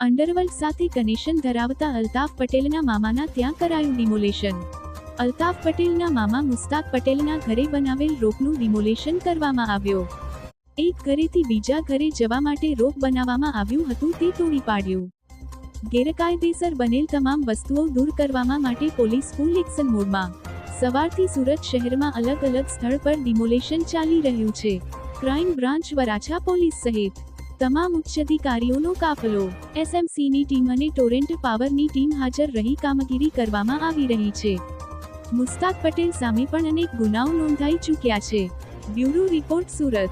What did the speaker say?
Underworld સાથે connection ધરાવતા અલ્તાફ પટેલના મામાના ત્યાં કરાયું ડિમોલેશન. અલ્તાફ પટેલના મામા મુસ્તાક પટેલના ઘરે બનાવેલ રોપનું ડિમોલેશન કરવામાં આવ્યો. એક ઘરેથી બીજા ઘરે જવા માટે રોપ બનાવવામાં આવ્યું હતું તે તોડી પાડ્યું. ગેરકાયદેસર બનેલ તમામ વસ્તુઓ દૂર કરવામાં માટે પોલીસ ફૂલ એક્શન મોડમાં. સવારથી સુરત શહેરમાં અલગ અલગ સ્થળ પર ડિમોલેશન ચાલી રહ્યું છે. ક્રાઇમ બ્રાન્ચ વરાછા પોલીસ સહિત તમામ ઉચ્ચ અધિકારીઓનો કાફલો એસએમસીની ટીમ અને ટોરેન્ટ પાવરની ટીમ હાજર રહી કામગીરી કરવામાં આવી રહી છે. મુસ્તાક પટેલ સામે પણ અનેક ગુનાઓ નોંધાઈ ચૂક્યા છે. Bureau report Surat.